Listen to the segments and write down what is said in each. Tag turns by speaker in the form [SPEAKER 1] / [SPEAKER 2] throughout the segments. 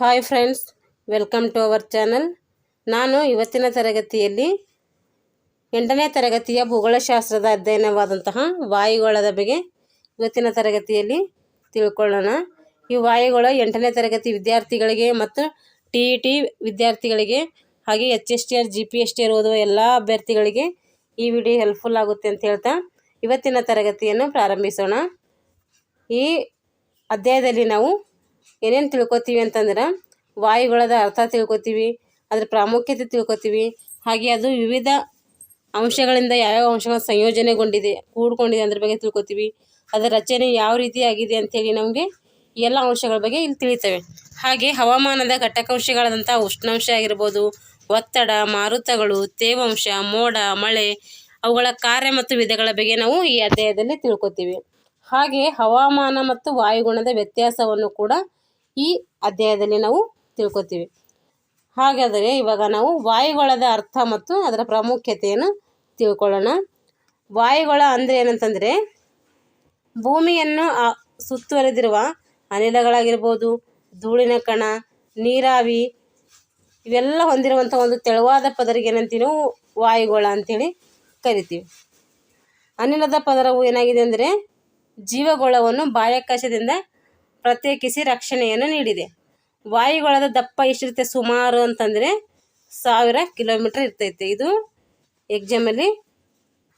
[SPEAKER 1] Hi friends, welcome to our channel. ನಾನು ಇವತ್ತಿನ ತರಗತಿಯಲ್ಲಿ ಎಂಟನೇ ತರಗತಿಯ ಭೂಗೋಳಶಾಸ್ತ್ರದ ಅಧ್ಯಯನವಾದಂತಹ ವಾಯುಗೋಳದ ಬಗ್ಗೆ ಇವತ್ತಿನ ತರಗತಿಯಲ್ಲಿ ತಿಳ್ಕೊಳ್ಳೋಣ. ಈ ವಾಯುಗೋಳ ಎಂಟನೇ ತರಗತಿ ವಿದ್ಯಾರ್ಥಿಗಳಿಗೆ ಮತ್ತು ಟಿ ಇ ಟಿ ವಿದ್ಯಾರ್ಥಿಗಳಿಗೆ ಹಾಗೆ H S T R G P S T R ಓದುವ ಎಲ್ಲ ಅಭ್ಯರ್ಥಿಗಳಿಗೆ ಈ ವಿಡಿಯೋ ಹೆಲ್ಪ್ಫುಲ್ ಆಗುತ್ತೆ ಅಂತ ಹೇಳ್ತಾ ಇವತ್ತಿನ ತರಗತಿಯನ್ನು ಪ್ರಾರಂಭಿಸೋಣ. ಈ ಅಧ್ಯಾಯದಲ್ಲಿ ನಾವು ಏನೇನು ತಿಳ್ಕೊತೀವಿ ಅಂತಂದ್ರೆ ವಾಯುಗಳದ ಅರ್ಥ ತಿಳ್ಕೊತೀವಿ, ಅದ್ರ ಪ್ರಾಮುಖ್ಯತೆ ತಿಳ್ಕೊತೀವಿ, ಹಾಗೆ ಅದು ವಿವಿಧ ಅಂಶಗಳಿಂದ ಯಾವ್ಯಾವ ಅಂಶಗಳ ಸಂಯೋಜನೆಗೊಂಡಿದೆ, ಕೂಡ್ಕೊಂಡಿದೆ ಅದ್ರ ಬಗ್ಗೆ ತಿಳ್ಕೊತೀವಿ. ಅದರ ರಚನೆ ಯಾವ ರೀತಿ ಆಗಿದೆ ಅಂಥೇಳಿ ನಮಗೆ ಎಲ್ಲ ಅಂಶಗಳ ಬಗ್ಗೆ ಇಲ್ಲಿ ತಿಳಿತವೆ. ಹಾಗೆ ಹವಾಮಾನದ ಘಟಕಾಂಶಗಳಾದಂಥ ಉಷ್ಣಾಂಶ ಆಗಿರ್ಬೋದು, ಒತ್ತಡ, ಮಾರುತಗಳು, ತೇವಾಂಶ, ಮೋಡ, ಮಳೆ, ಅವುಗಳ ಕಾರ್ಯ ಮತ್ತು ವಿಧಗಳ ಬಗ್ಗೆ ನಾವು ಈ ಅಧ್ಯಾಯದಲ್ಲಿ ತಿಳ್ಕೊತೀವಿ. ಹಾಗೆ ಹವಾಮಾನ ಮತ್ತು ವಾಯುಗುಣದ ವ್ಯತ್ಯಾಸವನ್ನು ಕೂಡ ಈ ಅಧ್ಯಾಯದಲ್ಲಿ ನಾವು ತಿಳ್ಕೊತೀವಿ. ಹಾಗಾದರೆ ಇವಾಗ ನಾವು ವಾಯುಗೋಳದ ಅರ್ಥ ಮತ್ತು ಅದರ ಪ್ರಾಮುಖ್ಯತೆಯನ್ನು ತಿಳ್ಕೊಳ್ಳೋಣ. ವಾಯುಗೋಳ ಅಂದರೆ ಏನಂತಂದರೆ ಭೂಮಿಯನ್ನು ಸುತ್ತುವರೆದಿರುವ ಅನಿಲಗಳಾಗಿರ್ಬೋದು, ಧೂಳಿನ ಕಣ, ನೀರಾವಿ ಇವೆಲ್ಲ ಹೊಂದಿರುವಂಥ ಒಂದು ತೆಳುವಾದ ಪದರಿಗೆ ಏನಂತೀವಿ ವಾಯುಗೋಳ ಅಂತೇಳಿ ಕರಿತೀವಿ. ಅನಿಲದ ಪದರವು ಏನಾಗಿದೆ ಅಂದರೆ ಜೀವಗೋಳವನ್ನು ಬಾಹ್ಯಾಕಾಶದಿಂದ ಪ್ರತ್ಯೇಕಿಸಿ ರಕ್ಷಣೆಯನ್ನು ನೀಡಿದೆ. ವಾಯುಗೋಳದ ದಪ್ಪ ಎಷ್ಟಿರುತ್ತೆ ಸುಮಾರು ಅಂತಂದರೆ ಸಾವಿರ ಕಿಲೋಮೀಟರ್ ಇರ್ತೈತೆ. ಇದು ಎಕ್ಸಾಮಲ್ಲಿ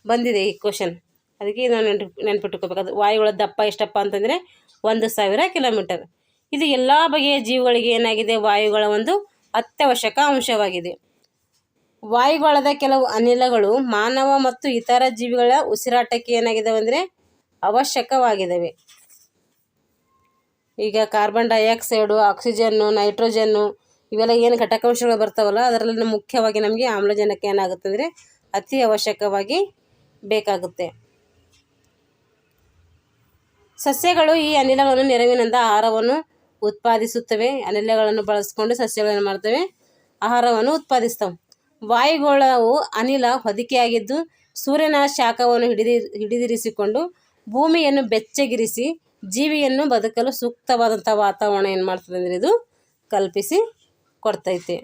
[SPEAKER 1] ಬಂದಿದೆ ಈ ಕ್ವಶನ್ ಅದಕ್ಕೆ ನಾವು ನೆನ್ಪು, ನೆನ್ಪಿಟ್ಕೋಬೇಕು. ವಾಯುಗಳ ದಪ್ಪ ಎಷ್ಟಪ್ಪ ಅಂತಂದರೆ ಒಂದು ಸಾವಿರ ಕಿಲೋಮೀಟರ್. ಇದು ಎಲ್ಲ ಬಗೆಯ ಜೀವಿಗಳಿಗೆ ಏನಾಗಿದೆ? ವಾಯುಗಳ ಒಂದು ಅತ್ಯವಶ್ಯಕ ಅಂಶವಾಗಿದೆ. ವಾಯುಗೋಳದ ಕೆಲವು ಅನಿಲಗಳು ಮಾನವ ಮತ್ತು ಇತರ ಜೀವಿಗಳ ಉಸಿರಾಟಕ್ಕೆ ಏನಾಗಿದೆ ಅಂದರೆ ಅವಶ್ಯಕವಾಗಿದ್ದಾವೆ ಈಗ ಕಾರ್ಬನ್ ಡೈಆಕ್ಸೈಡು ಆಕ್ಸಿಜನ್ನು ನೈಟ್ರೋಜನ್ನು ಇವೆಲ್ಲ ಏನು ಘಟಕಾಂಶಗಳು ಬರ್ತಾವಲ್ಲ ಅದರಲ್ಲಿ ಮುಖ್ಯವಾಗಿ ನಮಗೆ ಆಮ್ಲಜನಕ ಏನಾಗುತ್ತೆ ಅಂದರೆ ಅತಿ ಅವಶ್ಯಕವಾಗಿ ಬೇಕಾಗುತ್ತೆ. ಸಸ್ಯಗಳು ಈ ಅನಿಲಗಳನ್ನು ನೆರವಿನಿಂದ ಆಹಾರವನ್ನು ಉತ್ಪಾದಿಸುತ್ತವೆ. ಅನಿಲಗಳನ್ನು ಬಳಸಿಕೊಂಡು ಸಸ್ಯಗಳನ್ನು ಮಾಡ್ತವೆ? ಆಹಾರವನ್ನು ಉತ್ಪಾದಿಸ್ತವೆ. ವಾಯುಗೋಳವು ಅನಿಲ ಹೊದಿಕೆಯಾಗಿದ್ದು ಸೂರ್ಯನ ಶಾಖವನ್ನು ಹಿಡಿದಿ, ಹಿಡಿದಿರಿಸಿಕೊಂಡು ಭೂಮಿಯನ್ನು ಬೆಚ್ಚಗಿರಿಸಿ ಜೀವಿಯನ್ನು ಬದುಕಲು ಸೂಕ್ತವಾದಂಥ ವಾತಾವರಣ ಏನು ಮಾಡ್ತದೆ ಅಂದರೆ ಇದು ಕಲ್ಪಿಸಿ ಕೊಡ್ತೈತೆ.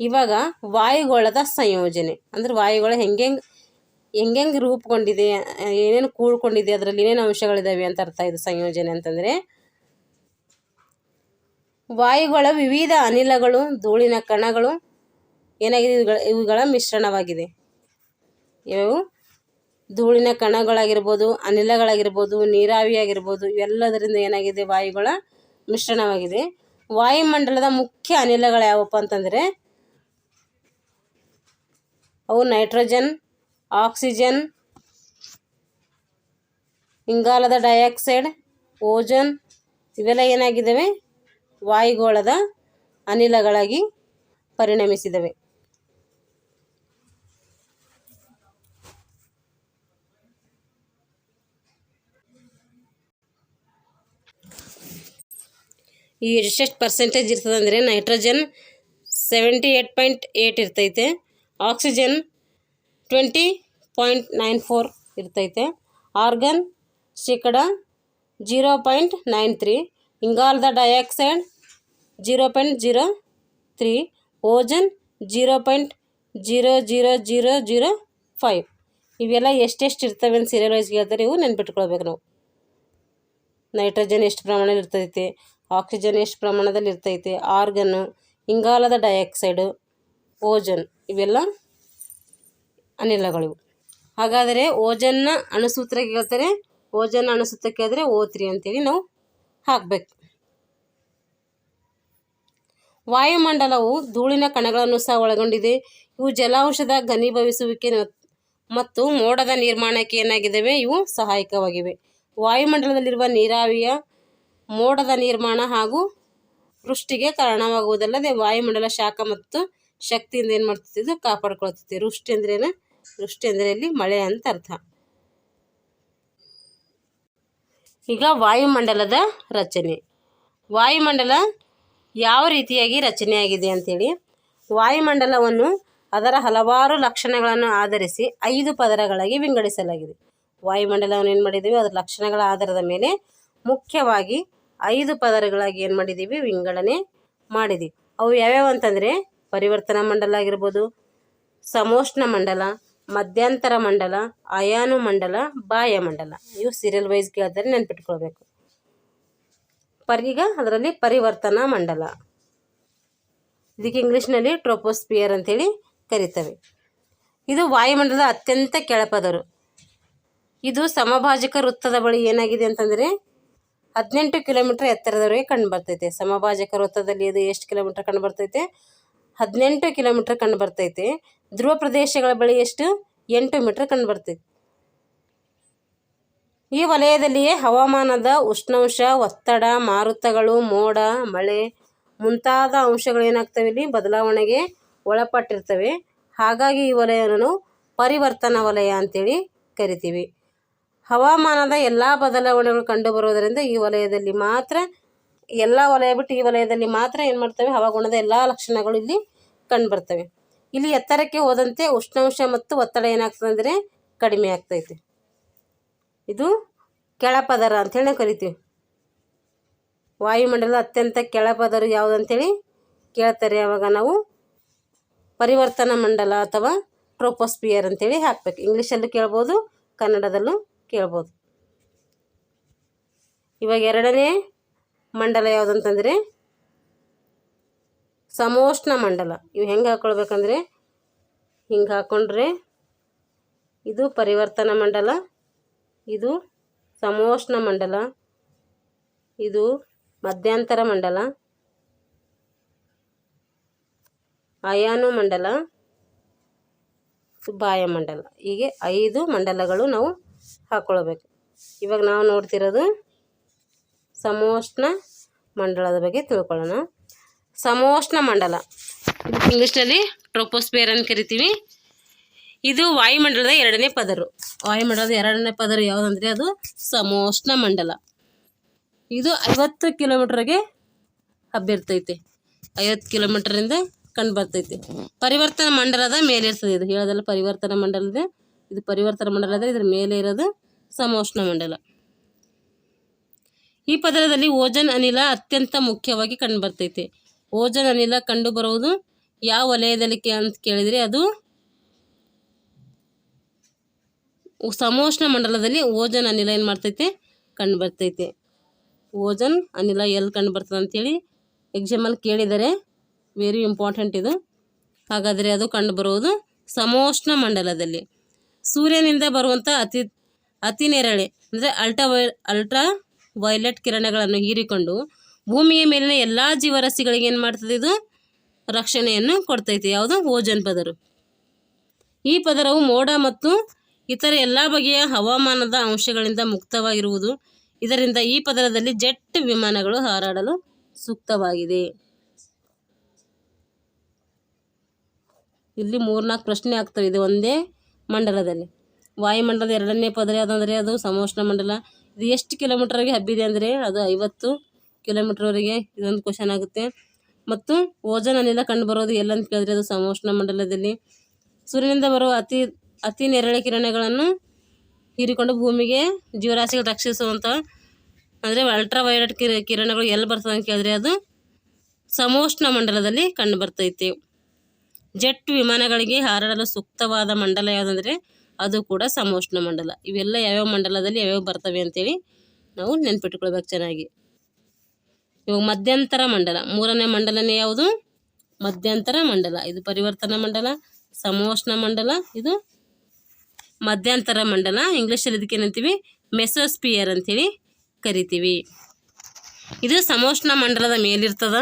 [SPEAKER 1] ಇವಾಗ ವಾಯುಗೋಳದ ಸಂಯೋಜನೆ. ಅಂದರೆ ವಾಯುಗೋಳ ಹೆಂಗೆ ಹೆಂಗೆಂಗೆ ರೂಪುಗೊಂಡಿದೆ, ಏನೇನು ಕೂಡ್ಕೊಂಡಿದೆ, ಅದರಲ್ಲಿ ಏನೇನು ಅಂಶಗಳಿದ್ದಾವೆ ಅಂತ ಅರ್ಥ ಇದು ಸಂಯೋಜನೆ ಅಂತಂದರೆ, ವಾಯುಗಳ ವಿವಿಧ ಅನಿಲಗಳು, ಧೂಳಿನ ಕಣಗಳು ಏನಾಗಿದೆ, ಇವುಗಳ ಇವುಗಳ ಮಿಶ್ರಣವಾಗಿದೆ. ಇವು ಧೂಳಿನ ಕಣಗಳಾಗಿರ್ಬೋದು, ಅನಿಲಗಳಾಗಿರ್ಬೋದು ನೀರಾವಿ ಆಗಿರ್ಬೋದು ಇವೆಲ್ಲದರಿಂದ ಏನಾಗಿದೆ? ವಾಯುಗಳ ಮಿಶ್ರಣವಾಗಿದೆ. ವಾಯುಮಂಡಲದ ಮುಖ್ಯ ಅನಿಲಗಳು ಯಾವಪ್ಪ ಅಂತಂದರೆ, ಅವು ನೈಟ್ರೋಜನ್, ಆಕ್ಸಿಜನ್, ಇಂಗಾಲದ ಡೈಆಕ್ಸೈಡ್, ಓಜೋನ್, ಇವೆಲ್ಲ ಏನಾಗಿದ್ದಾವೆ? ವಾಯುಗೋಳದ ಅನಿಲಗಳಾಗಿ ಪರಿಣಮಿಸಿದವೆ ಈ ಎಷ್ಟೆಷ್ಟು ಪರ್ಸೆಂಟೇಜ್ ಇರ್ತದೆ ಅಂದರೆ nitrogen seventy eight point eight ಇರ್ತೈತೆ. Oxygen twenty point nine four ಇರ್ತೈತೆ. ಆರ್ಗನ್ ಶೇಕಡ ಜೀರೋ ಪಾಯಿಂಟ್ ನೈನ್ ತ್ರೀ ಇಂಗಾಲದ dioxide zero point zero three ozone zero point zero zero zero zero five ಇವೆಲ್ಲ ಎಷ್ಟೆಷ್ಟು ಇರ್ತವೆ ಅಂತ ಸೀರಿಯಲ್ ವೈಸ್ ಹೇಳ್ತಾರೆ ಇವು ನೆನ್ಪಿಟ್ಕೊಳ್ಬೇಕು ನಾವು. ನೈಟ್ರೋಜನ್ ಎಷ್ಟು ಪ್ರಮಾಣದಲ್ಲಿ ಇರ್ತೈತೆ ಆಕ್ಸಿಜನ್ ಎಷ್ಟು ಪ್ರಮಾಣದಲ್ಲಿ ಇರ್ತೈತೆ ಆರ್ಗನ್ನು ಇಂಗಾಲದ ಡೈಆಕ್ಸೈಡು, ಓಜನ್ ಇವೆಲ್ಲ ಅನಿಲಗಳು ಹಾಗಾದರೆ ಓಜನ್ನ ಅಣುಸೂತ್ರ ಕೇಳ್ತಾರೆ ಓಜನ್ ಅಣುಸೂತ್ರ ಕೇಳಿದ್ರೆ ಓ ತ್ರೀ ಅಂತೇಳಿ ನಾವು ಹಾಕಬೇಕು. ವಾಯುಮಂಡಲವು ಧೂಳಿನ ಕಣಗಳನ್ನು ಸಹ ಒಳಗೊಂಡಿದೆ. ಇವು ಜಲಾಂಶದ ಘನೀಭವಿಸುವಿಕೆ ಮತ್ತು ಮೋಡದ ನಿರ್ಮಾಣಕ್ಕೆ ಏನಾಗಿದ್ದಾವೆ, ಇವು ಸಹಾಯಕವಾಗಿವೆ. ವಾಯುಮಂಡಲದಲ್ಲಿರುವ ನೀರಾವಿಯ ಮೋಡದ ನಿರ್ಮಾಣ ಹಾಗೂ ವೃಷ್ಟಿಗೆ ಕಾರಣವಾಗುವುದಲ್ಲದೆ ವಾಯುಮಂಡಲ ಶಾಖ ಮತ್ತು ಶಕ್ತಿಯಿಂದ ಏನು ಮಾಡ್ತೈತಿ, ಇದು ಕಾಪಾಡ್ಕೊಳ್ತೈತಿ. ವೃಷ್ಟಿ ಅಂದ್ರೆ ಏನು ವೃಷ್ಟಿ ಅಂದರೆ ಇಲ್ಲಿ ಮಳೆ ಅಂತ ಅರ್ಥ. ಈಗ ವಾಯುಮಂಡಲದ ರಚನೆ. ವಾಯುಮಂಡಲ ಯಾವ ರೀತಿಯಾಗಿ ರಚನೆಯಾಗಿದೆ ಅಂತೇಳಿ, ವಾಯುಮಂಡಲವನ್ನು ಅದರ ಹಲವಾರು ಲಕ್ಷಣಗಳನ್ನು ಆಧರಿಸಿ ಐದು ಪದರಗಳಾಗಿ ವಿಂಗಡಿಸಲಾಗಿದೆ. ವಾಯುಮಂಡಲವನ್ನು ಏನು ಮಾಡಿದ್ದೀವಿ ಅದರ ಲಕ್ಷಣಗಳ ಆಧಾರದ ಮೇಲೆ ಮುಖ್ಯವಾಗಿ ಐದು ಪದರಗಳಾಗಿ ಏನು ಮಾಡಿದ್ದೀವಿ ವಿಂಗಡಣೆ ಮಾಡಿದ್ದೀವಿ ಅವು ಯಾವ್ಯಾವ ಅಂತಂದರೆ ಪರಿವರ್ತನಾ ಮಂಡಲ ಆಗಿರ್ಬೋದು, ಸಮೋಷ್ಣ ಮಂಡಲ, ಮಧ್ಯಂತರ ಮಂಡಲ, ಅಯಾನು ಮಂಡಲ ಬಾಯ ಮಂಡಲ. ಇವು ಸೀರಿಯಲ್ ವೈಸ್ ಕೇಳಿದರೆ ನೆನ್ಪಿಟ್ಕೊಳ್ಬೇಕು. ಪರ್ ಈಗ ಅದರಲ್ಲಿ ಪರಿವರ್ತನಾ ಮಂಡಲ. ಇದಕ್ಕೆ ಇಂಗ್ಲೀಷ್ನಲ್ಲಿ ಟ್ರೋಪೋಸ್ಪಿಯರ್ ಅಂತೇಳಿ ಕರೀತವೆ. ಇದು ವಾಯುಮಂಡಲದ ಅತ್ಯಂತ ಕೆಳಪದರು. ಇದು ಸಮಭಾಜಕ ವೃತ್ತದ ಬಳಿ ಏನಾಗಿದೆ ಅಂತಂದರೆ ಹದಿನೆಂಟು ಕಿಲೋಮೀಟರ್ ಎತ್ತರದವರೆಗೆ ಕಂಡು ಬರ್ತೈತೆ. ಸಮಭಾಜಕ ವೃತ್ತದಲ್ಲಿ ಇದು ಎಷ್ಟು ಕಿಲೋಮೀಟರ್ ಕಂಡು ಬರ್ತೈತೆ? ಹದಿನೆಂಟು ಕಿಲೋಮೀಟರ್ ಕಂಡು ಬರ್ತೈತೆ. ಧ್ರುವ ಪ್ರದೇಶಗಳ ಬಳಿ ಎಷ್ಟು? ಎಂಟು ಮೀಟರ್ ಕಂಡು ಬರ್ತೈತೆ. ಈ ವಲಯದಲ್ಲಿಯೇ ಹವಾಮಾನದ ಉಷ್ಣಾಂಶ, ಒತ್ತಡ, ಮಾರುತಗಳು, ಮೋಡ, ಮಳೆ ಮುಂತಾದ ಅಂಶಗಳು ಏನಾಗ್ತವೆ ಇಲ್ಲಿ? ಬದಲಾವಣೆಗೆ ಒಳಪಟ್ಟಿರ್ತವೆ. ಹಾಗಾಗಿ ಈ ವಲಯವನ್ನು ಪರಿವರ್ತನಾ ವಲಯ ಅಂತೇಳಿ ಕರಿತೀವಿ. ಹವಾಮಾನದ ಎಲ್ಲ ಬದಲಾವಣೆಗಳು ಕಂಡುಬರುವುದರಿಂದ ಈ ವಲಯದಲ್ಲಿ ಮಾತ್ರ, ಎಲ್ಲ ವಲಯ ಬಿಟ್ಟು ಈ ವಲಯದಲ್ಲಿ ಮಾತ್ರ ಏನು ಮಾಡ್ತವೆ? ಹವಾಗುಣದ ಎಲ್ಲ ಲಕ್ಷಣಗಳು ಇಲ್ಲಿ ಕಂಡುಬರ್ತವೆ. ಇಲ್ಲಿ ಎತ್ತರಕ್ಕೆ ಹೋದಂತೆ ಉಷ್ಣಾಂಶ ಮತ್ತು ಒತ್ತಡ ಏನಾಗ್ತದೆ ಅಂದರೆ ಕಡಿಮೆ ಆಗ್ತೈತೆ. ಇದು ಕೆಳಪದರ ಅಂಥೇಳಿ ಕರಿತೀವಿ. ವಾಯುಮಂಡಲದ ಅತ್ಯಂತ ಕೆಳಪದರು ಯಾವುದು ಅಂತೇಳಿ ಕೇಳ್ತಾರೆ. ಅವಾಗ ನಾವು ಪರಿವರ್ತನಾ ಮಂಡಲ ಅಥವಾ ಟ್ರೋಪೋಸ್ಪಿಯರ್ ಅಂತೇಳಿ ಹಾಕ್ಬೇಕು. ಇಂಗ್ಲೀಷಲ್ಲೂ ಕೇಳ್ಬೋದು, ಕನ್ನಡದಲ್ಲೂ ಕೇಳ್ಬೋದು. ಇವಾಗ ಎರಡನೇ ಮಂಡಲ ಯಾವುದಂತಂದರೆ ಸಮೋಷ್ಣ ಮಂಡಲ. ಇವು ಹೆಂಗೆ ಹಾಕ್ಕೊಳ್ಬೇಕಂದ್ರೆ ಹಿಂಗೆ ಹಾಕ್ಕೊಂಡ್ರೆ ಇದು ಪರಿವರ್ತನಾ ಮಂಡಲ, ಇದು ಸಮೋಷ್ಣ ಮಂಡಲ, ಇದು ಮಧ್ಯಂತರ ಮಂಡಲ, ಅಯಾನು ಮಂಡಲ ಬಾಯ ಮಂಡಲ. ಹೀಗೆ ಐದು ಮಂಡಲಗಳು ನಾವು ಹಾಕ್ಕೊಳ್ಬೇಕು ಇವಾಗ ನಾವು ನೋಡ್ತಿರೋದು ಸಮೋಷ್ಣ ಮಂಡಲದ ಬಗ್ಗೆ ತಿಳ್ಕೊಳ್ಳೋಣ. ಸಮೋಷ್ಣ ಮಂಡಲ. ಇದಕ್ಕೆ ಇಂಗ್ಲೀಷ್ನಲ್ಲಿ ಟ್ರೋಪೋಸ್ಪಿಯರ್ ಅಂತ ಕರಿತೀವಿ. ಇದು ವಾಯುಮಂಡಲದ ಎರಡನೇ ಪದರು. ವಾಯುಮಂಡಲದ ಎರಡನೇ ಪದರು ಯಾವುದಂದ್ರೆ ಅದು ಸಮೋಷ್ಣ ಮಂಡಲ. ಇದು ಐವತ್ತು ಕಿಲೋಮೀಟ್ರಿಗೆ ಹಬ್ಬಿರ್ತೈತೆ. ಐವತ್ತು ಕಿಲೋಮೀಟ್ರಿಂದ ಕಂಡು ಬರ್ತೈತೆ. ಪರಿವರ್ತನಾ ಮಂಡಲದ ಮೇಲೆ ಇರ್ತದೆ ಇದು. ಹೇಳೋದಲ್ಲ ಪರಿವರ್ತನಾ ಮಂಡಲದ ಇದು ಪರಿವರ್ತನ ಮಂಡಲ ಅಂದರೆ ಇದರ ಮೇಲೆ ಇರೋದು ಸಮೋಷ್ಣ ಮಂಡಲ. ಈ ಪದರದಲ್ಲಿ ಓಜನ್ ಅನಿಲ ಅತ್ಯಂತ ಮುಖ್ಯವಾಗಿ ಕಂಡು ಬರ್ತೈತೆ ಓಜನ್ ಅನಿಲ ಕಂಡು ಬರುವುದು ಯಾವ ವಲಯದಲ್ಲಿ ಅಂತ ಕೇಳಿದರೆ ಅದು ಸಮೋಷ್ಣ ಮಂಡಲದಲ್ಲಿ ಓಜನ್ ಅನಿಲ ಏನು ಮಾಡ್ತೈತೆ? ಕಂಡು ಬರ್ತೈತೆ ಓಜನ್ ಅನಿಲ ಎಲ್ಲಿ ಕಂಡು ಬರ್ತದೆ ಅಂತೇಳಿ ಎಕ್ಸಾಮಲ್ಲಿ ಕೇಳಿದರೆ ವೆರಿ ಇಂಪಾರ್ಟೆಂಟ್ ಇದು. ಹಾಗಾದರೆ ಅದು ಕಂಡು ಬರುವುದು ಸಮೋಷ್ಣ ಮಂಡಲದಲ್ಲಿ. ಸೂರ್ಯನಿಂದ ಬರುವಂಥ ಅತಿ ಅತಿ ನೇರಳೆ, ಅಂದರೆ ಅಲ್ಟ್ರಾ ವೈ ಅಲ್ಟ್ರಾ ವೈಲೆಟ್ ಕಿರಣಗಳನ್ನು ಹೀರಿಕೊಂಡು ಭೂಮಿಯ ಮೇಲಿನ ಎಲ್ಲ ಜೀವರಾಶಿಗಳಿಗೆ ಏನು ಮಾಡ್ತದೆ ಇದು? ರಕ್ಷಣೆಯನ್ನು ಕೊಡ್ತೈತಿ. ಯಾವುದು? ಓಜನ್ ಪದರು. ಈ ಪದರವು ಮೋಡ ಮತ್ತು ಇತರ ಎಲ್ಲ ಬಗೆಯ ಹವಾಮಾನದ ಅಂಶಗಳಿಂದ ಮುಕ್ತವಾಗಿರುವುದು. ಇದರಿಂದ ಈ ಪದರದಲ್ಲಿ ಜೆಟ್ ವಿಮಾನಗಳು ಹಾರಾಡಲು ಸೂಕ್ತವಾಗಿದೆ. ಇಲ್ಲಿ ಮೂರ್ನಾಲ್ಕು ಪ್ರಶ್ನೆ ಆಗ್ತವೆ ಇದೆ. ಒಂದೇ ಮಂಡಲದಲ್ಲಿ. ವಾಯುಮಂಡಲದ ಎರಡನೇ ಪದರ ಯಾವುದಂದರೆ ಅದು ಸಮೋಷ್ಣ ಮಂಡಲ. ಇದು ಎಷ್ಟು ಕಿಲೋಮೀಟರ್ಗೆ ಹಬ್ಬಿದೆ ಅಂದರೆ ಅದು ಐವತ್ತು ಕಿಲೋಮೀಟ್ರ್ವರೆಗೆ ಇದೊಂದು ಕ್ವಶನ್ ಆಗುತ್ತೆ. ಮತ್ತು ಓಜನ್ ಅನಿಲ ಕಂಡುಬರೋದು ಎಲ್ಲಂತ ಕೇಳಿದ್ರೆ ಅದು ಸಮೋಷ್ಣ ಮಂಡಲದಲ್ಲಿ. ಸೂರ್ಯನಿಂದ ಬರುವ ಅತಿ ಅತಿ ನೇರಳೆ ಕಿರಣಗಳನ್ನು ಹೀರಿಕೊಂಡು ಭೂಮಿಗೆ ಜೀವರಾಶಿಗಳು ರಕ್ಷಿಸುವಂಥ ಅಂದರೆ ಅಲ್ಟ್ರಾ ವೈಲೆಟ್ ಕಿರ, ಕಿರಣಗಳು ಎಲ್ಲಿ ಬರ್ತದೆ ಅಂತ ಕೇಳಿದ್ರೆ ಅದು ಸಮೋಷ್ಣ ಮಂಡಲದಲ್ಲಿ ಕಂಡು ಬರ್ತೈತೆ. ಜೆಟ್ ವಿಮಾನಗಳಿಗೆ ಹಾರಾಡಲು ಸೂಕ್ತವಾದ ಮಂಡಲ ಯಾವುದಂದರೆ ಅದು ಕೂಡ ಸಮೋಷ್ಣ ಮಂಡಲ. ಇವೆಲ್ಲ ಯಾವ್ಯಾವ ಮಂಡಲದಲ್ಲಿ ಯಾವ್ಯಾವ ಬರ್ತವೆ ಅಂತೇಳಿ ನಾವು ನೆನ್ಪಿಟ್ಕೊಳ್ಬೇಕು ಚೆನ್ನಾಗಿ. ಇವಾಗ ಮಧ್ಯಂತರ ಮಂಡಲ. ಮೂರನೇ ಮಂಡಲನೇ ಯಾವುದು? ಮಧ್ಯಂತರ ಮಂಡಲ. ಇದು ಪರಿವರ್ತನಾ ಮಂಡಲ, ಸಮೋಷ್ಣ ಮಂಡಲ, ಇದು ಮಧ್ಯಂತರ ಮಂಡಲ. ಇಂಗ್ಲೀಷಲ್ಲಿ ಇದಕ್ಕೆ ಏನಂತೀವಿ? ಮೆಸೋಸ್ಪಿಯರ್ ಅಂತೇಳಿ ಕರಿತೀವಿ. ಇದು ಸಮೋಷ್ಣ ಮಂಡಲದ ಮೇಲಿರ್ತದ.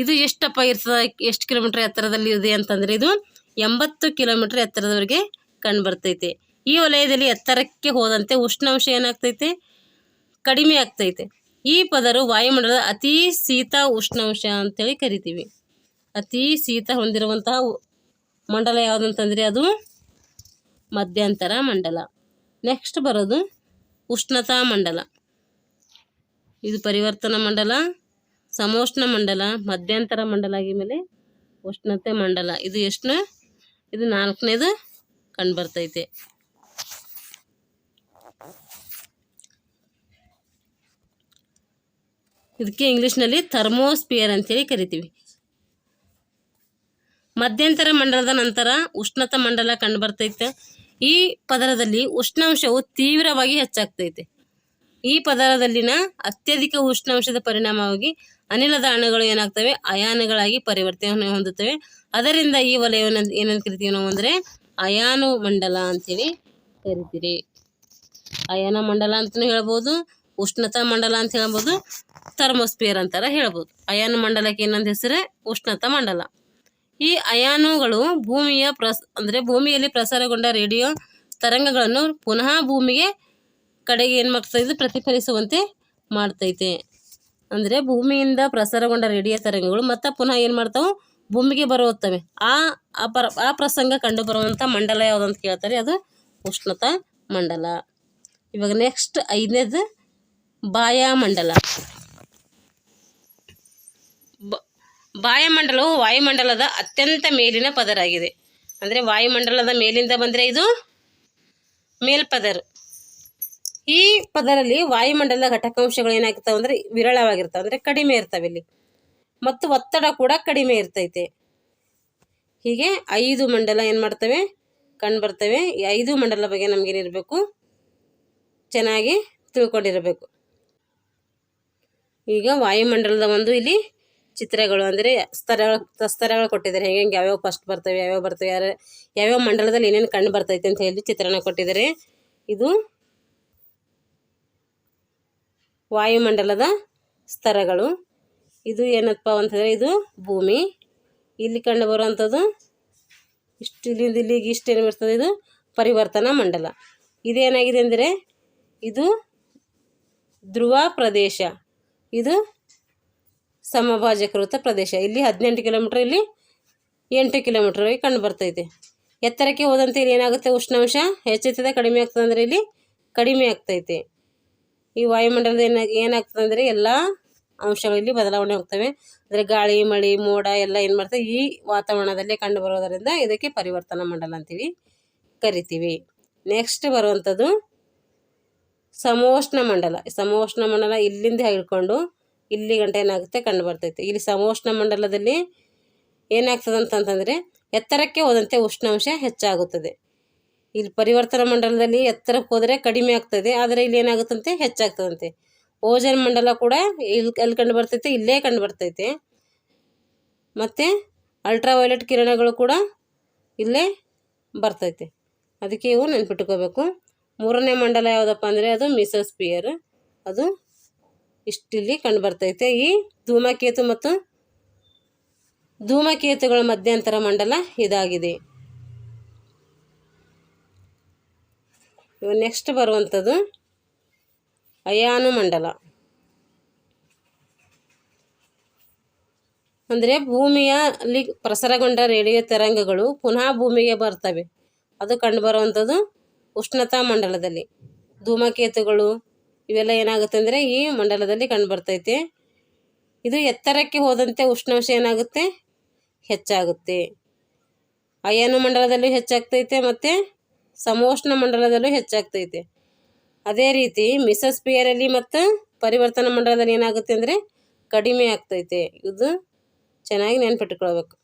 [SPEAKER 1] ಇದು ಎಷ್ಟಪ್ಪ ಇರ್ತದ, ಎಷ್ಟು ಕಿಲೋಮೀಟ್ರ್ ಎತ್ತರದಲ್ಲಿ ಇದೆ ಅಂತಂದರೆ ಇದು ಎಂಬತ್ತು ಕಿಲೋಮೀಟ್ರ್ ಎತ್ತರದವರೆಗೆ ಕಂಡು ಬರ್ತೈತೆ. ಈ ವಲಯದಲ್ಲಿ ಎತ್ತರಕ್ಕೆ ಹೋದಂತೆ ಉಷ್ಣಾಂಶ ಏನಾಗ್ತೈತೆ? ಕಡಿಮೆ ಆಗ್ತೈತೆ. ಈ ಪದರು ವಾಯುಮಂಡಲದ ಅತಿ ಶೀತ ಉಷ್ಣಾಂಶ ಅಂತೇಳಿ ಕರಿತೀವಿ. ಅತಿ ಶೀತ ಹೊಂದಿರುವಂತಹ ಮಂಡಲ ಯಾವುದಂತಂದರೆ ಅದು ಮಧ್ಯಂತರ ಮಂಡಲ. ನೆಕ್ಸ್ಟ್ ಬರೋದು ಉಷ್ಣತಾ ಮಂಡಲ. ಇದು ಪರಿವರ್ತನಾ ಮಂಡಲ. ಸಮೋಷ್ಣ ಮಂಡಲ, ಮಧ್ಯಂತರ ಮಂಡಲ ಆಗಿದ್ಮೇಲೆ ಉಷ್ಣತೆ ಮಂಡಲ. ಇದು ಎಷ್ಟು ಇದು ನಾಲ್ಕನೇದು ಕಂಡು ಬರ್ತೈತೆ. ಇದಕ್ಕೆ ಇಂಗ್ಲೀಷ್ನಲ್ಲಿ ಥರ್ಮೋಸ್ಪಿಯರ್ ಅಂತೇಳಿ ಕರಿತೀವಿ. ಮಧ್ಯಂತರ ಮಂಡಲದ ನಂತರ ಉಷ್ಣತ ಮಂಡಲ ಕಂಡುಬರ್ತೈತೆ ಈ ಪದರದಲ್ಲಿ ಉಷ್ಣಾಂಶವು ತೀವ್ರವಾಗಿ ಹೆಚ್ಚಾಗ್ತೈತೆ. ಈ ಪದರದಲ್ಲಿನ ಅತ್ಯಧಿಕ ಉಷ್ಣಾಂಶದ ಪರಿಣಾಮವಾಗಿ ಅನಿಲದ ಅಣುಗಳು ಏನಾಗ್ತವೆ? ಅಯಾನುಗಳಾಗಿ ಪರಿವರ್ತನೆ ಹೊಂದುತ್ತವೆ. ಅದರಿಂದ ಈ ವಲಯವನ್ನು ಏನಂತ ಕರಿತೀವಿ ನಾವು ಅಂದರೆ ಅಯಾನು ಮಂಡಲ ಅಂತೇಳಿ ಕರಿತೀರಿ. ಅಯಾನ ಮಂಡಲ ಅಂತಲೂ ಹೇಳ್ಬೋದು, ಉಷ್ಣತಾ ಮಂಡಲ ಅಂತ ಹೇಳ್ಬೋದು ಥರ್ಮೋಸ್ಪಿಯರ್ ಅಂತಾರ ಹೇಳ್ಬೋದು. ಅಯಾನು ಮಂಡಲಕ್ಕೆ ಏನಂತ ಹೆಸರೇ? ಉಷ್ಣತಾ ಮಂಡಲ. ಈ ಅಯಾನುಗಳು ಭೂಮಿಯ ಪ್ರಸ್, ಅಂದರೆ ಭೂಮಿಯಲ್ಲಿ ಪ್ರಸಾರಗೊಂಡ ರೇಡಿಯೋ ತರಂಗಗಳನ್ನು ಪುನಃ ಭೂಮಿಗೆ ಕಡೆಗೆ ಏನು ಮಾಡ್ತಾ ಇದು, ಪ್ರತಿಫಲಿಸುವಂತೆ ಮಾಡ್ತೈತೆ. ಅಂದರೆ ಭೂಮಿಯಿಂದ ಪ್ರಸಾರಗೊಂಡ ರೇಡಿಯೋ ತರಂಗಗಳು ಮತ್ತು ಪುನಃ ಏನು ಮಾಡ್ತಾವೆ? ಭೂಮಿಗೆ ಬರುತ್ತವೆ. ಆ ಆ ಪರ, ಆ ಪ್ರಸಂಗ ಕಂಡು ಬರುವಂಥ ಮಂಡಲ ಯಾವುದಂತ ಕೇಳ್ತಾರೆ, ಅದು ಉಷ್ಣತಾ ಮಂಡಲ. ಇವಾಗ ನೆಕ್ಸ್ಟ್ ಐದನೇದು ಬಾಯಾಮಂಡಲ. ಬ- ಬಾಯಮಂಡಲವು ವಾಯುಮಂಡಲದ ಅತ್ಯಂತ ಮೇಲಿನ ಪದರಾಗಿದೆ. ಅಂದರೆ ವಾಯುಮಂಡಲದ ಮೇಲಿಂದ ಬಂದರೆ ಇದು ಮೇಲ್ಪದರು. ಈ ಪದರಲ್ಲಿ ವಾಯುಮಂಡಲದ ಘಟಕಾಂಶಗಳು ಏನಾಗ್ತಾವೆ ಅಂದರೆ ವಿರಳವಾಗಿರ್ತವೆ, ಅಂದರೆ ಕಡಿಮೆ ಇರ್ತವೆ ಇಲ್ಲಿ. ಮತ್ತು ಒತ್ತಡ ಕೂಡ ಕಡಿಮೆ ಇರ್ತೈತೆ. ಹೀಗೆ ಐದು ಮಂಡಲ ಏನು ಮಾಡ್ತವೆ? ಕಂಡುಬರ್ತವೆ ಈ ಐದು ಮಂಡಲ ಬಗ್ಗೆ ನಮಗೇನಿರಬೇಕು ಚೆನ್ನಾಗಿ ತಿಳ್ಕೊಂಡಿರಬೇಕು. ಈಗ ವಾಯುಮಂಡಲದ ಒಂದು ಇಲ್ಲಿ ಚಿತ್ರಗಳು ಅಂದರೆ ಸ್ತರಗಳು ಸ್ತರಗಳು ಕೊಟ್ಟಿದ್ದಾರೆ. ಹೆಂಗೆ ಯಾವ್ಯಾವ ಫಸ್ಟ್ ಬರ್ತವೆ, ಯಾವ್ಯಾವ ಬರ್ತವೆ, ಯಾರು, ಯಾವ್ಯಾವ ಮಂಡಲದಲ್ಲಿ ಏನೇನು ಕಂಡು ಬರ್ತೈತೆ ಅಂತ ಹೇಳಿ ಚಿತ್ರಣ ಕೊಟ್ಟಿದ್ದಾರೆ. ಇದು ವಾಯುಮಂಡಲದ ಸ್ತರಗಳು. ಇದು ಏನಪ್ಪ ಅಂತಂದರೆ ಇದು ಭೂಮಿ. ಇಲ್ಲಿ ಕಂಡು ಬರುವಂಥದ್ದು ಇಷ್ಟು ಇಲ್ಲಿಂದ ಇಲ್ಲಿಗೆ ಇಷ್ಟು ಏನು ಬರ್ತದೆ? ಇದು ಪರಿವರ್ತನಾ ಮಂಡಲ. ಇದೇನಾಗಿದೆ ಅಂದರೆ ಇದು ಧ್ರುವ ಪ್ರದೇಶ. ಇದು ಸಮಭಾಜಕೃತ ಪ್ರದೇಶ. ಇಲ್ಲಿ ಹದಿನೆಂಟು ಕಿಲೋಮೀಟ್ರ್, ಇಲ್ಲಿ ಎಂಟು ಕಿಲೋಮೀಟ್ರ್ ಕಂಡು ಬರ್ತೈತೆ. ಎತ್ತರಕ್ಕೆ ಹೋದಂತೆ ಇಲ್ಲಿ ಏನಾಗುತ್ತೆ ಉಷ್ಣಾಂಶ ಹೆಚ್ಚುತ್ತದೆ, ಕಡಿಮೆ ಆಗ್ತದೆ ಅಂದರೆ ಇಲ್ಲಿ ಕಡಿಮೆ ಆಗ್ತೈತೆ. ಈ ವಾಯುಮಂಡಲದ ಏನ, ಏನಾಗ್ತದೆ ಅಂದರೆ ಎಲ್ಲ ಅಂಶಗಳಲ್ಲಿ ಬದಲಾವಣೆ ಹೋಗ್ತವೆ ಅಂದರೆ ಗಾಳಿ, ಮಳೆ, ಮೋಡ ಎಲ್ಲ ಏನು ಮಾಡ್ತವೆ, ಈ ವಾತಾವರಣದಲ್ಲೇ ಕಂಡು ಬರೋದರಿಂದ ಇದಕ್ಕೆ ಪರಿವರ್ತನಾ ಮಂಡಲ ಅಂತೀವಿ, ಕರಿತೀವಿ. ನೆಕ್ಸ್ಟ್ ಬರುವಂಥದ್ದು ಸಮೋಷ್ಣ ಮಂಡಲ. ಸಮೋಷ್ಣ ಮಂಡಲ ಇಲ್ಲಿಂದ ಹಿಡ್ಕೊಂಡು ಇಲ್ಲಿ ಗಂಟೆ ಏನಾಗುತ್ತೆ, ಕಂಡು ಬರ್ತೈತೆ. ಇಲ್ಲಿ ಸಮೋಷ್ಣ ಮಂಡಲದಲ್ಲಿ ಏನಾಗ್ತದೆ ಅಂತಂತಂದರೆ ಎತ್ತರಕ್ಕೆ ಹೋದಂತೆ ಉಷ್ಣಾಂಶ ಹೆಚ್ಚಾಗುತ್ತದೆ. ಇಲ್ಲಿ ಪರಿವರ್ತನ ಮಂಡಲದಲ್ಲಿ ಎತ್ತರಕ್ಕೆ ಹೋದರೆ ಕಡಿಮೆ ಆಗ್ತದೆ. ಆದರೆ ಇಲ್ಲಿ ಏನಾಗುತ್ತಂತೆ? ಹೆಚ್ಚಾಗ್ತದಂತೆ. ಓಜನ್ ಮಂಡಲ ಕೂಡ ಇಲ್ಲಿ ಎಲ್ಲಿ ಕಂಡು ಬರ್ತೈತೆ, ಇಲ್ಲೇ ಕಂಡು ಬರ್ತೈತೆ. ಮತ್ತು ಅಲ್ಟ್ರಾವೈಲೆಟ್ ಕಿರಣಗಳು ಕೂಡ ಇಲ್ಲೇ ಬರ್ತೈತೆ. ಅದಕ್ಕೆ ಇವು ನೆನ್ಪಿಟ್ಕೋಬೇಕು. ಮೂರನೇ ಮಂಡಲ ಯಾವುದಪ್ಪ ಅಂದರೆ ಅದು ಮಿಸೋಸ್ಪಿಯರ್ ಅದು ಇಷ್ಟಿಲ್ಲಿ ಕಂಡು ಬರ್ತೈತೆ. ಈ ಧೂಮಕೇತು ಮತ್ತು ಧೂಮಕೇತುಗಳ ಮಧ್ಯಂತರ ಮಂಡಲ ಇದಾಗಿದೆ. ನೆಕ್ಸ್ಟ್ ಬರುವಂಥದ್ದು ಅಯಾನು ಮಂಡಲ ಅಂದರೆ ಭೂಮಿಯಲ್ಲಿ ಪ್ರಸರಗೊಂಡ ರೇಡಿಯೋ ತರಂಗಗಳು ಪುನಃ ಭೂಮಿಗೆ ಬರ್ತವೆ. ಅದು ಕಂಡುಬರುವಂಥದ್ದು ಉಷ್ಣತಾ ಮಂಡಲದಲ್ಲಿ. ಧೂಮಕೇತುಗಳು ಇವೆಲ್ಲ ಏನಾಗುತ್ತೆ ಅಂದರೆ ಈ ಮಂಡಲದಲ್ಲಿ ಕಂಡುಬರ್ತೈತೆ ಇದು ಎತ್ತರಕ್ಕೆ ಹೋದಂತೆ ಉಷ್ಣಾಂಶ ಏನಾಗುತ್ತೆ? ಹೆಚ್ಚಾಗುತ್ತೆ. ಅಯಾನು ಮಂಡಲದಲ್ಲೂ ಹೆಚ್ಚಾಗ್ತೈತೆ ಮತ್ತು ಸಮೋಷ್ಣ ಮಂಡಲದಲ್ಲೂ ಹೆಚ್ಚಾಗ್ತೈತೆ. ಅದೇ ರೀತಿ ಮಿಸಸ್ಪಿಯರಲ್ಲಿ ಮತ್ತು ಪರಿವರ್ತನಾ ಮಂಡಲದಲ್ಲಿ ಏನಾಗುತ್ತೆ ಅಂದರೆ ಕಡಿಮೆ ಆಗ್ತೈತೆ. ಇದು ಚೆನ್ನಾಗಿ ನೆನ್ಪಿಟ್ಕೊಳ್ಬೇಕು.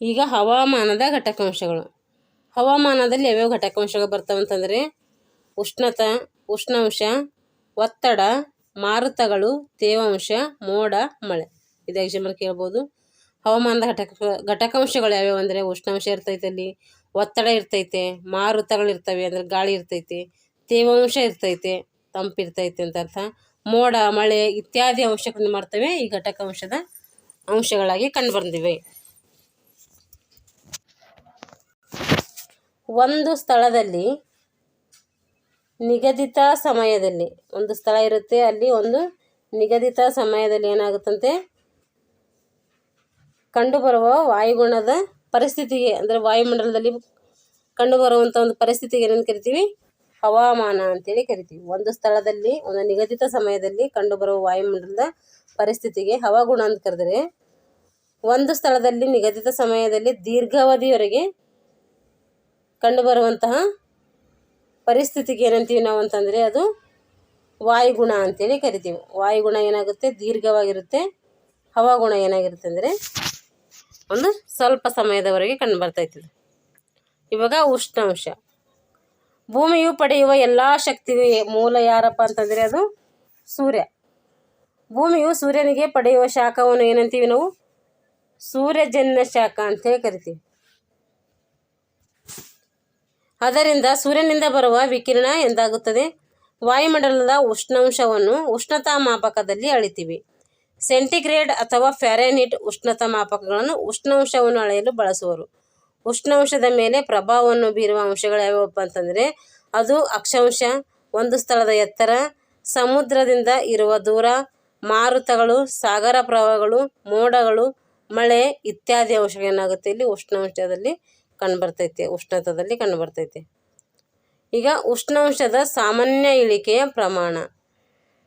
[SPEAKER 1] ಈಗ ಹವಾಮಾನದ ಘಟಕಾಂಶಗಳು. ಹವಾಮಾನದಲ್ಲಿ ಯಾವ್ಯಾವ ಘಟಕಾಂಶಗಳು ಬರ್ತಾವಂತಂದರೆ ಉಷ್ಣತ, ಉಷ್ಣಾಂಶ, ಒತ್ತಡ, ಮಾರುತಗಳು, ತೇವಾಂಶ, ಮೋಡ, ಮಳೆ. ಇದು ಎಕ್ಸಾಂಪಲ್ ಕೇಳ್ಬೋದು. ಹವಾಮಾನದ ಘಟಕ, ಘಟಕಾಂಶಗಳು ಯಾವ್ಯಾವು ಅಂದರೆ ಉಷ್ಣಾಂಶ ಇರ್ತೈತೆ ಅಲ್ಲಿ, ಒತ್ತಡ ಇರ್ತೈತೆ, ಮಾರುತಗಳು ಇರ್ತವೆ ಅಂದರೆ ಗಾಳಿ ಇರ್ತೈತೆ, ತೇವಾಂಶ ಇರ್ತೈತೆ ತಂಪಿರ್ತೈತೆ ಅಂತ ಅರ್ಥ. ಮೋಡ, ಮಳೆ ಇತ್ಯಾದಿ ಅಂಶಗಳನ್ನು ಮಾಡ್ತವೆ. ಈ ಘಟಕಾಂಶದ ಅಂಶಗಳಾಗಿ ಕಂಡುಬಂದಿವೆ. ಒಂದು ಸ್ಥಳದಲ್ಲಿ ನಿಗದಿತ ಸಮಯದಲ್ಲಿ, ಒಂದು ಸ್ಥಳ ಇರುತ್ತೆ ಅಲ್ಲಿ ಒಂದು ನಿಗದಿತ ಸಮಯದಲ್ಲಿ ಏನಾಗುತ್ತಂತೆ? ಕಂಡುಬರುವ ವಾಯುಗುಣದ ಪರಿಸ್ಥಿತಿಗೆ, ಅಂದರೆ ವಾಯುಮಂಡಲದಲ್ಲಿ ಕಂಡುಬರುವಂಥ ಒಂದು ಪರಿಸ್ಥಿತಿಗೆ ಏನಂತ ಕರಿತೀವಿ? ಹವಾಮಾನ ಅಂತೇಳಿ ಕರಿತೀವಿ. ಒಂದು ಸ್ಥಳದಲ್ಲಿ, ಒಂದು ನಿಗದಿತ ಸಮಯದಲ್ಲಿ ಕಂಡುಬರುವ ವಾಯುಮಂಡಲದ ಪರಿಸ್ಥಿತಿಗೆ ಹವಾಗುಣ ಅಂತ ಕರೆದರೆ, ಒಂದು ಸ್ಥಳದಲ್ಲಿ ನಿಗದಿತ ಸಮಯದಲ್ಲಿ ದೀರ್ಘಾವಧಿಯವರೆಗೆ ಕಂಡುಬರುವಂತಹ ಪರಿಸ್ಥಿತಿಗೆ ಏನಂತೀವಿ ನಾವು ಅಂತಂದರೆ ಅದು ವಾಯುಗುಣ ಅಂತೇಳಿ ಕರಿತೀವಿ. ವಾಯುಗುಣ ಏನಾಗುತ್ತೆ? ದೀರ್ಘವಾಗಿರುತ್ತೆ. ಹವಾಗುಣ ಏನಾಗಿರುತ್ತೆ ಅಂದರೆ ಒಂದು ಸ್ವಲ್ಪ ಸಮಯದವರೆಗೆ ಕಂಡು ಬರ್ತೈತಿ ಇದು. ಇವಾಗ ಉಷ್ಣಾಂಶ. ಭೂಮಿಯು ಪಡೆಯುವ ಎಲ್ಲ ಶಕ್ತಿ ಮೂಲ ಯಾರಪ್ಪ ಅಂತಂದರೆ ಅದು ಸೂರ್ಯ. ಭೂಮಿಯು ಸೂರ್ಯನಿಗೆ ಪಡೆಯುವ ಶಾಖವನ್ನು ಏನಂತೀವಿ ನಾವು? ಸೂರ್ಯಜನ್ಯ ಶಾಖ ಅಂತೇಳಿ ಕರಿತೀವಿ. ಅದರಿಂದ ಸೂರ್ಯನಿಂದ ಬರುವ ವಿಕಿರಣ ಎಂದಾಗುತ್ತದೆ. ವಾಯುಮಂಡಲದ ಉಷ್ಣಾಂಶವನ್ನು ಉಷ್ಣತಾ ಮಾಪಕದಲ್ಲಿ ಅಳಿತೀವಿ. ಸೆಂಟಿಗ್ರೇಡ್ ಅಥವಾ ಫ್ಯಾರೆನಿಟ್ ಉಷ್ಣತಾ ಮಾಪಕಗಳನ್ನು ಉಷ್ಣಾಂಶವನ್ನು ಅಳೆಯಲು ಬಳಸುವರು. ಉಷ್ಣಾಂಶದ ಮೇಲೆ ಪ್ರಭಾವವನ್ನು ಬೀರುವ ಅಂಶಗಳು ಯಾವ್ಯಾವಪ್ಪ ಅಂತಂದರೆ, ಅದು ಅಕ್ಷಾಂಶ, ಒಂದು ಸ್ಥಳದ ಎತ್ತರ, ಸಮುದ್ರದಿಂದ ಇರುವ ದೂರ, ಮಾರುತಗಳು, ಸಾಗರ ಪ್ರವಾಹಗಳು, ಮೋಡಗಳು, ಮಳೆ ಇತ್ಯಾದಿ ಅಂಶಗಳು ಏನಾಗುತ್ತೆ ಇಲ್ಲಿ? ಉಷ್ಣಾಂಶದಲ್ಲಿ ಕಂಡುಬರ್ತೈತೆ ಉಷ್ಣತದಲ್ಲಿ ಕಂಡುಬರ್ತೈತೆ. ಈಗ ಉಷ್ಣಾಂಶದ ಸಾಮಾನ್ಯ ಇಳಿಕೆಯ ಪ್ರಮಾಣ.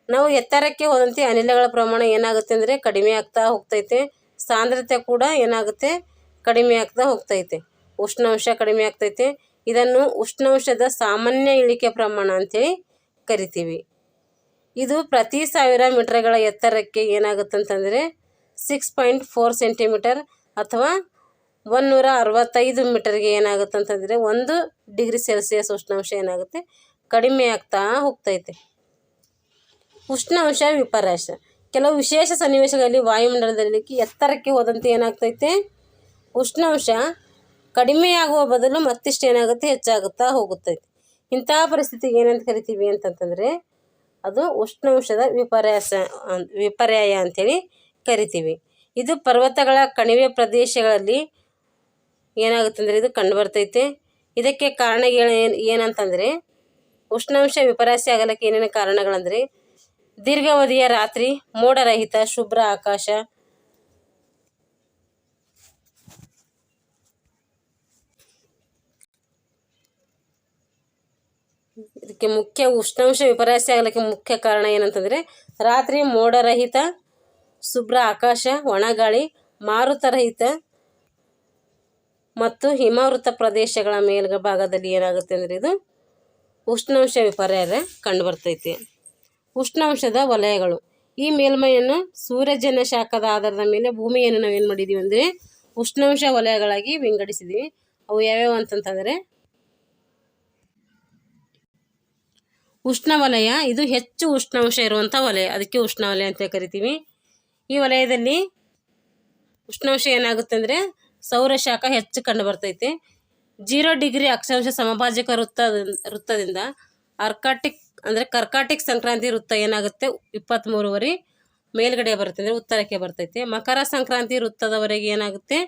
[SPEAKER 1] ನಾವು ಎತ್ತರಕ್ಕೆ ಹೋದಂತೆ ಅನಿಲಗಳ ಪ್ರಮಾಣ ಏನಾಗುತ್ತೆ ಅಂದರೆ ಕಡಿಮೆ ಆಗ್ತಾ ಹೋಗ್ತೈತೆ. ಸಾಂದ್ರತೆ ಕೂಡ ಏನಾಗುತ್ತೆ? ಕಡಿಮೆ ಆಗ್ತಾ ಹೋಗ್ತೈತೆ. ಉಷ್ಣಾಂಶ ಕಡಿಮೆ ಆಗ್ತೈತೆ. ಇದನ್ನು ಉಷ್ಣಾಂಶದ ಸಾಮಾನ್ಯ ಇಳಿಕೆ ಪ್ರಮಾಣ ಅಂತೇಳಿ ಕರಿತೀವಿ. ಇದು ಪ್ರತಿ ಸಾವಿರ ಮೀಟರ್ಗಳ ಎತ್ತರಕ್ಕೆ ಏನಾಗುತ್ತೆ ಅಂತಂದರೆ ಸಿಕ್ಸ್ ಪಾಯಿಂಟ್ ಫೋರ್ ಸೆಂಟಿಮೀಟರ್ ಅಥವಾ ಒನ್ನೂರ ಅರವತ್ತೈದು ಮೀಟರ್ಗೆ ಏನಾಗುತ್ತೆ ಅಂತಂದರೆ ಒಂದು ಡಿಗ್ರಿ ಸೆಲ್ಸಿಯಸ್ ಉಷ್ಣಾಂಶ ಏನಾಗುತ್ತೆ? ಕಡಿಮೆ ಆಗ್ತಾ ಹೋಗ್ತೈತೆ. ಉಷ್ಣಾಂಶ ವಿಪರ್ಯಾಸ. ಕೆಲವು ವಿಶೇಷ ಸನ್ನಿವೇಶಗಳಲ್ಲಿ ವಾಯುಮಂಡಲದಲ್ಲಿ ಎತ್ತರಕ್ಕೆ ಹೋದಂತೆ ಏನಾಗ್ತೈತೆ? ಉಷ್ಣಾಂಶ ಕಡಿಮೆಯಾಗುವ ಬದಲು ಮತ್ತಿಷ್ಟು ಏನಾಗುತ್ತೆ? ಹೆಚ್ಚಾಗುತ್ತಾ ಹೋಗುತ್ತೈತೆ. ಇಂತಹ ಪರಿಸ್ಥಿತಿಗೆ ಏನಂತ ಕರಿತೀವಿ ಅಂತಂತಂದರೆ, ಅದು ಉಷ್ಣಾಂಶದ ವಿಪರ್ಯಾಸ ವಿಪರ್ಯಾಯ ಅಂಥೇಳಿ ಕರಿತೀವಿ. ಇದು ಪರ್ವತಗಳ ಕಣಿವೆ ಪ್ರದೇಶಗಳಲ್ಲಿ ಏನಾಗುತ್ತೆ ಅಂದರೆ ಇದು ಕಂಡುಬರ್ತೈತೆ. ಇದಕ್ಕೆ ಕಾರಣ ಏನು ಏನಂತಂದರೆ ಉಷ್ಣಾಂಶ ವಿಪರ್ಯಾಸ ಆಗಲಿಕ್ಕೆ ಏನೇನು ಕಾರಣಗಳಂದರೆ ದೀರ್ಘಾವಧಿಯ ರಾತ್ರಿ, ಮೋಡರಹಿತ, ಶುಭ್ರ ಆಕಾಶ. ಇದಕ್ಕೆ ಮುಖ್ಯ ಉಷ್ಣಾಂಶ ವಿಪರ್ಯಾಸ ಆಗಲಿಕ್ಕೆ ಮುಖ್ಯ ಕಾರಣ ಏನಂತಂದರೆ, ರಾತ್ರಿ ಮೋಡರಹಿತ, ಶುಭ್ರ ಆಕಾಶ, ಒಣಗಾಳಿ, ಮಾರುತರಹಿತ ಮತ್ತು ಹಿಮಾವೃತ ಪ್ರದೇಶಗಳ ಮೇಲ್ಗ ಭಾಗದಲ್ಲಿ ಏನಾಗುತ್ತೆ ಅಂದರೆ ಇದು ಉಷ್ಣಾಂಶ ವಿಪರ್ಯಾಸ ಕಂಡುಬರ್ತೈತಿ. ಉಷ್ಣಾಂಶದ ವಲಯಗಳು. ಈ ಮೇಲ್ಮೈಯನ್ನು ಸೂರ್ಯಜನ ಶಾಖದ ಆಧಾರದ ಮೇಲೆ ಭೂಮಿಯನ್ನು ನಾವೇನು ಮಾಡಿದ್ದೀವಿ ಅಂದರೆ ಉಷ್ಣಾಂಶ ವಲಯಗಳಾಗಿ ವಿಂಗಡಿಸಿದ್ದೀವಿ ಅವು ಯಾವ್ಯಾವು ಅಂತಂತಂದರೆ ಉಷ್ಣವಲಯ, ಇದು ಹೆಚ್ಚು ಉಷ್ಣಾಂಶ ಇರುವಂಥ ವಲಯ. ಅದಕ್ಕೆ ಉಷ್ಣವಲಯ ಅಂತ ಕರಿತೀವಿ. ಈ ವಲಯದಲ್ಲಿ ಉಷ್ಣಾಂಶ ಏನಾಗುತ್ತೆ ಅಂದರೆ ಸೌರಶಾಖ ಹೆಚ್ಚು ಕಂಡು ಬರ್ತೈತೆ. ಜೀರೋ ಡಿಗ್ರಿ ಅಕ್ಷಾಂಶ ಸಮಭಾಜಕ ವೃತ್ತ ವೃತ್ತದಿಂದ ಆರ್ಕಾಟಿಕ್ ಅಂದರೆ ಕರ್ಕಾಟಕ ಸಂಕ್ರಾಂತಿ ವೃತ್ತ ಏನಾಗುತ್ತೆ? ಇಪ್ಪತ್ತ್ಮೂರುವರೆ ಮೇಲ್ಗಡೆ ಬರುತ್ತೆ ಅಂದರೆ ಉತ್ತರಕ್ಕೆ ಬರ್ತೈತೆ. ಮಕರ ಸಂಕ್ರಾಂತಿ ವೃತ್ತದವರೆಗೆ ಏನಾಗುತ್ತೆ?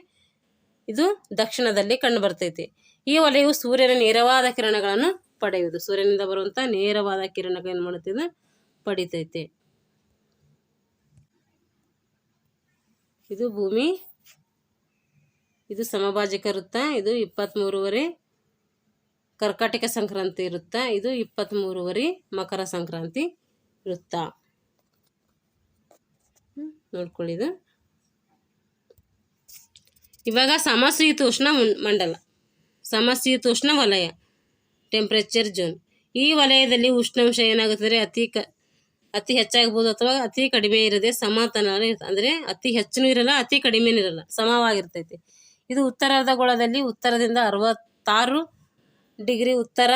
[SPEAKER 1] ಇದು ದಕ್ಷಿಣದಲ್ಲಿ ಕಂಡು ಬರ್ತೈತೆ. ಈ ವಲಯವು ಸೂರ್ಯನ ನೇರವಾದ ಕಿರಣಗಳನ್ನು ಪಡೆಯುವುದು. ಸೂರ್ಯನಿಂದ ಬರುವಂಥ ನೇರವಾದ ಕಿರಣಗಳು ಏನು ಮಾಡುತ್ತೆ? ಇದು ಪಡಿತೈತೆ. ಇದು ಭೂಮಿ, ಇದು ಸಮಭಾಜಕ ವೃತ್ತ, ಇದು ಇಪ್ಪತ್ತ್ಮೂರುವರೆ ಕರ್ಕಾಟಕ ಸಂಕ್ರಾಂತಿ ವೃತ್ತ ಇದು ಇಪ್ಪತ್ತ್ಮೂರುವರೆ ಮಕರ ಸಂಕ್ರಾಂತಿ ನೋಡ್ಕೊಳ್ಳಿದ ನೋಡ್ಕೊಳ್ಳಿ ಇದು. ಇವಾಗ ಸಮಶೀತೋಷ್ಣ ಮಂಡಲ. ಸಮಶೀತೋಷ್ಣ ವಲಯ. ಟೆಂಪ್ರೇಚರ್ ಝೋನ್ ಈ ವಲಯದಲ್ಲಿ ಉಷ್ಣಾಂಶ ಏನಾಗುತ್ತದೆ? ಅತಿ ಕ, ಅತಿ ಹೆಚ್ಚಾಗ್ಬೋದು ಅಥವಾ ಅತಿ ಕಡಿಮೆ ಇರದೆ ಸಮತನ ಅಂದರೆ ಅತಿ ಹೆಚ್ಚು ಇರಲ್ಲ, ಅತಿ ಕಡಿಮೆನೂ ಇರಲ್ಲ, ಸಮವಾಗಿರ್ತೈತಿ. ಇದು ಉತ್ತರಾರ್ಧಗೋಳದಲ್ಲಿ ಉತ್ತರದಿಂದ ಅರವತ್ತಾರು ಡಿಗ್ರಿ ಉತ್ತರ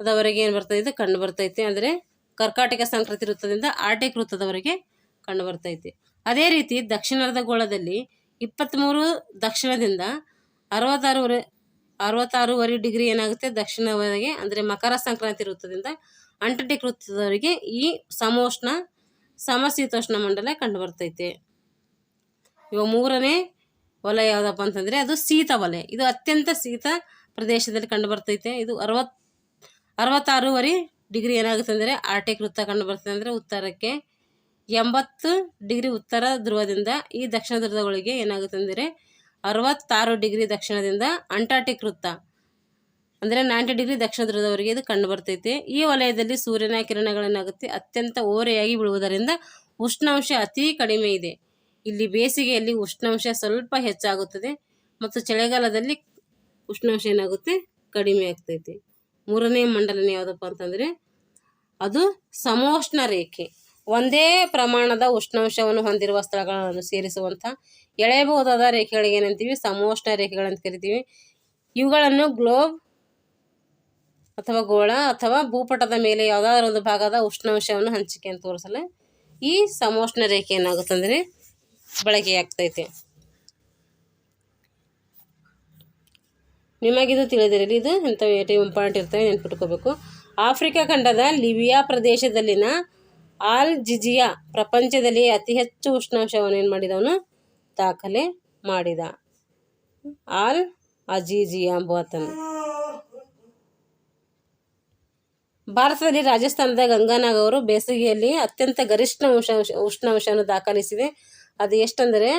[SPEAKER 1] ಅದವರೆಗೆ ಏನು ಬರ್ತೈತೆ ಕಂಡು ಬರ್ತೈತೆ. ಅಂದರೆ ಕರ್ಕಾಟಕ ಸಂಕ್ರಾಂತಿ ವೃತ್ತದಿಂದ ಆರ್ಟಿಕ್ ವೃತ್ತದವರೆಗೆ ಕಂಡು ಬರ್ತೈತೆ. ಅದೇ ರೀತಿ ದಕ್ಷಿಣಾರ್ಧಗೋಳದಲ್ಲಿ ಇಪ್ಪತ್ತ್ಮೂರು ದಕ್ಷಿಣದಿಂದ ಅರವತ್ತಾರೂವರೆ ಅರವತ್ತಾರೂವರೆ ಡಿಗ್ರಿ ಏನಾಗುತ್ತೆ? ದಕ್ಷಿಣವರೆಗೆ, ಅಂದರೆ ಮಕರ ಸಂಕ್ರಾಂತಿ ವೃತ್ತದಿಂದ ಅಂಟಟಿಕ್ ವೃತ್ತದವರೆಗೆ ಈ ಸಮೋಷ್ಣ, ಸಮಶೀತೋಷ್ಣ ಮಂಡಲ ಕಂಡು ಬರ್ತೈತೆ. ಇವಾಗ ಮೂರನೇ ವಲಯ ಯಾವುದಪ್ಪ ಅಂತಂದರೆ ಅದು ಶೀತ ವಲಯ. ಇದು ಅತ್ಯಂತ ಶೀತ ಪ್ರದೇಶದಲ್ಲಿ ಕಂಡು ಬರ್ತೈತೆ. ಇದು ಅರವತ್, ಅರವತ್ತಾರೂವರೆ ಡಿಗ್ರಿ ಏನಾಗುತ್ತೆ ಅಂದರೆ ಆರ್ಟಿಕ್ ವೃತ್ತ ಕಂಡು ಬರ್ತದೆ ಅಂದರೆ ಉತ್ತರಕ್ಕೆ ಎಂಬತ್ತು ಡಿಗ್ರಿ ಉತ್ತರ ಧ್ರುವದಿಂದ ಈ ದಕ್ಷಿಣ ಧ್ರುವಗಳಿಗೆ ಏನಾಗುತ್ತೆ ಅಂದರೆ ಅರವತ್ತಾರು ಡಿಗ್ರಿ ದಕ್ಷಿಣದಿಂದ ಅಂಟಾರ್ಟಿಕ್ ವೃತ್ತ ಅಂದರೆ ನೈಂಟಿ ಡಿಗ್ರಿ ದಕ್ಷಿಣ ಧ್ರುವದವರೆಗೆ ಇದು ಕಂಡು ಬರ್ತೈತೆ. ಈ ವಲಯದಲ್ಲಿ ಸೂರ್ಯನ ಕಿರಣಗಳೇನಾಗುತ್ತೆ ಅತ್ಯಂತ ಓರೆಯಾಗಿ ಬೀಳುವುದರಿಂದ ಉಷ್ಣಾಂಶ ಅತಿ ಕಡಿಮೆ ಇದೆ. ಇಲ್ಲಿ ಬೇಸಿಗೆಯಲ್ಲಿ ಉಷ್ಣಾಂಶ ಸ್ವಲ್ಪ ಹೆಚ್ಚಾಗುತ್ತದೆ ಮತ್ತು ಚಳಿಗಾಲದಲ್ಲಿ ಉಷ್ಣಾಂಶ ಏನಾಗುತ್ತೆ? ಕಡಿಮೆ ಆಗ್ತೈತಿ. ಮೂರನೇ ಮಂಡಲನ ಯಾವುದಪ್ಪ ಅಂತಂದರೆ, ಅದು ಸಮೋಷ್ಣ ರೇಖೆ. ಒಂದೇ ಪ್ರಮಾಣದ ಉಷ್ಣಾಂಶವನ್ನು ಹೊಂದಿರುವ ಸ್ಥಳಗಳನ್ನು ಸೇರಿಸುವಂಥ ಎಳೆಯಬಹುದಾದ ರೇಖೆಗಳಿಗೆ ಏನಂತೀವಿ? ಸಮೋಷ್ಣ ರೇಖೆಗಳಂತ ಕರಿತೀವಿ. ಇವುಗಳನ್ನು ಗ್ಲೋಬ್ ಅಥವಾ ಗೋಳ ಅಥವಾ ಭೂಪಟದ ಮೇಲೆ ಯಾವುದಾದ್ರೂ ಒಂದು ಭಾಗದ ಉಷ್ಣಾಂಶವನ್ನು ಹಂಚಿಕೆ ಅಂತ ತೋರಿಸಲು ಈ ಸಮೋಷ್ಣ ರೇಖೆ ಏನಾಗುತ್ತಂದರೆ ಬಳಕೆಯಾಗ್ತೈತೆ. ನಿಮಗಿದು ತಿಳಿದಿರಲಿ, ಇದು ಇಂಥವು ಏಟಿ ಇಂಪಾರ್ಟೆಂಟ್ ಇರ್ತವೆ, ನೆನ್ಪಿಟ್ಕೋಬೇಕು. ಆಫ್ರಿಕಾ ಖಂಡದ ಲಿಬಿಯಾ ಪ್ರದೇಶದಲ್ಲಿನ ಆಲ್ ಜಿಜಿಯಾ ಪ್ರಪಂಚದಲ್ಲಿ ಅತಿ ಹೆಚ್ಚು ಉಷ್ಣಾಂಶವನ್ನು ಏನು ಮಾಡಿದವನು? ದಾಖಲೆ ಮಾಡಿದ. ಆಲ್ ಅಜಿಜಿಯಾ ಎಂಬಾತನು ಭಾರತದಲ್ಲಿ ರಾಜಸ್ಥಾನದ ಗಂಗಾನಾಗ್ ಅವರು ಬೇಸಿಗೆಯಲ್ಲಿ ಅತ್ಯಂತ ಗರಿಷ್ಠ ಉಷ್ಣಾಂಶ ಉಷ್ಣಾಂಶವನ್ನು ದಾಖಲಿಸಿದೆ ಅದು ಎಷ್ಟಂದರೆ,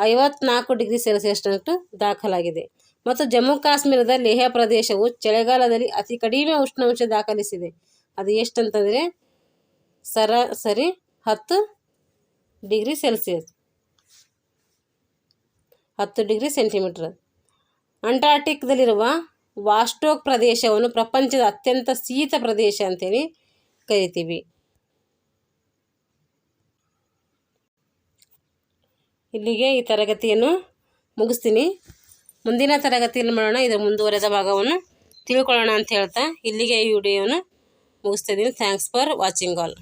[SPEAKER 1] ಐವತ್ನಾಲ್ಕು ಡಿಗ್ರಿ ಸೆಲ್ಸಿಯಸ್ನಷ್ಟು ದಾಖಲಾಗಿದೆ. ಮತ್ತು ಜಮ್ಮು ಕಾಶ್ಮೀರದ ಲೇಹ ಪ್ರದೇಶವು ಚಳಿಗಾಲದಲ್ಲಿ ಅತಿ ಕಡಿಮೆ ಉಷ್ಣಾಂಶ ದಾಖಲಿಸಿದೆ. ಅದು ಎಷ್ಟಂತಂದರೆ ಸರಾಸರಿ ಹತ್ತು ಡಿಗ್ರಿ ಸೆಲ್ಸಿಯಸ್. ಹತ್ತು ಡಿಗ್ರಿ ಸೆಂಟಿಮೀಟರ್. ಅಂಟಾರ್ಟಿಕ್ದಲ್ಲಿರುವ ವಾಸ್ಟೋಕ್ ಪ್ರದೇಶವನ್ನು ಪ್ರಪಂಚದ ಅತ್ಯಂತ ಶೀತ ಪ್ರದೇಶ ಅಂತೇಳಿ ಕರಿತೀವಿ. ಇಲ್ಲಿಗೆ ಈ ತರಗತಿಯನ್ನು ಮುಗಿಸ್ತೀನಿ. ಮುಂದಿನ ತರಗತಿಯಲ್ಲಿ ಮಾಡೋಣ. ಇದರ ಮುಂದುವರೆದ ಭಾಗವನ್ನು ತಿಳ್ಕೊಳ್ಳೋಣ ಅಂತ ಹೇಳ್ತಾ ಇಲ್ಲಿಗೆ ಈ ವಿಡಿಯೋವನ್ನು ಮುಗಿಸ್ತಾ ಇದ್ದೀನಿ. Thanks for watching all